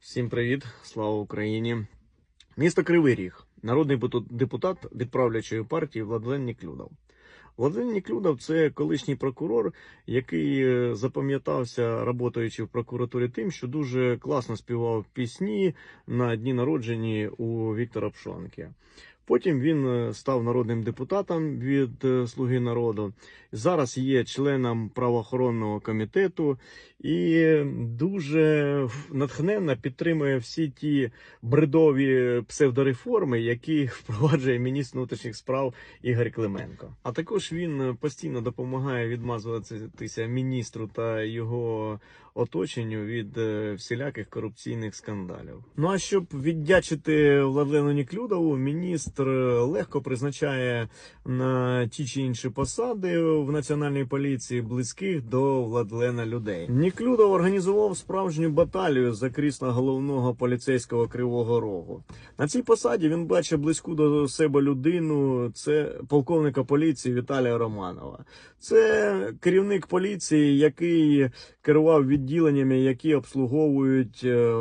Всім привіт, слава Україні. Місто Кривий Ріг. Народний депутат від правлячої партії Владлен Ніклюдов. Владлен Ніклюдов – це колишній прокурор, який е, запам'ятався, роботаючи в прокуратурі, тим, що дуже класно співав пісні на дні народжені у Віктора Пшонки. Потім він е, став народним депутатом від е, Слуги народу. Зараз є членом правоохоронного комітету і дуже натхненно підтримує всі ті бредові псевдореформи, які впроваджує міністр внутрішніх справ Ігор Клименко. А також він е, постійно допомагає відмазуватися міністру та його оточенню від всіляких корупційних скандалів. Ну а щоб віддячити Владлену Ніклюдову, міністр е, легко призначає на ті чи інші посади в національній поліції близьких до Владлена людей. Ніклюдов організував справжню баталію за крісло головного поліцейського кривого рогу. На цій посаді він бачить близьку до себе людину. Це полковника поліції Віталія Романова. Це керівник поліції, який керував відділеннями, які обслуговують е,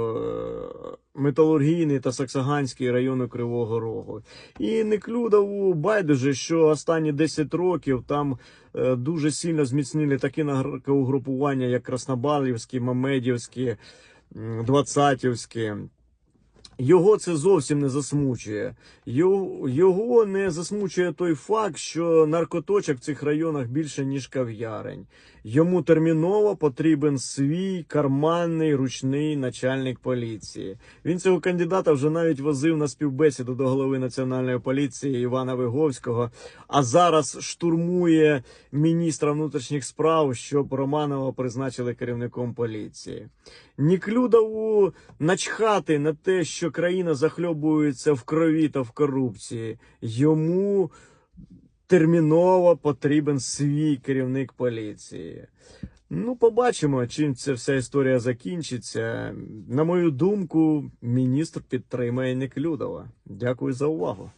металургійний та саксаганський райони Кривого Рогу. І Неклюдову байдуже, що останні 10 років там е, дуже сильно зміцнили такі угрупування, як Краснобалівські, Мамедівські, м, Двадцятівські. Його це зовсім не засмучує. Його, не засмучує той факт, що наркоточок в цих районах більше, ніж кав'ярень. Йому терміново потрібен свій карманний ручний начальник поліції. Він цього кандидата вже навіть возив на співбесіду до голови національної поліції Івана Виговського, а зараз штурмує міністра внутрішніх справ, щоб Романова призначили керівником поліції. Ніклюдову начхати на те, країна захльобується в крові та в корупції. Йому терміново потрібен свій керівник поліції. Ну, побачимо, чим ця вся історія закінчиться. На мою думку, міністр підтримає Неклюдова. Дякую за увагу.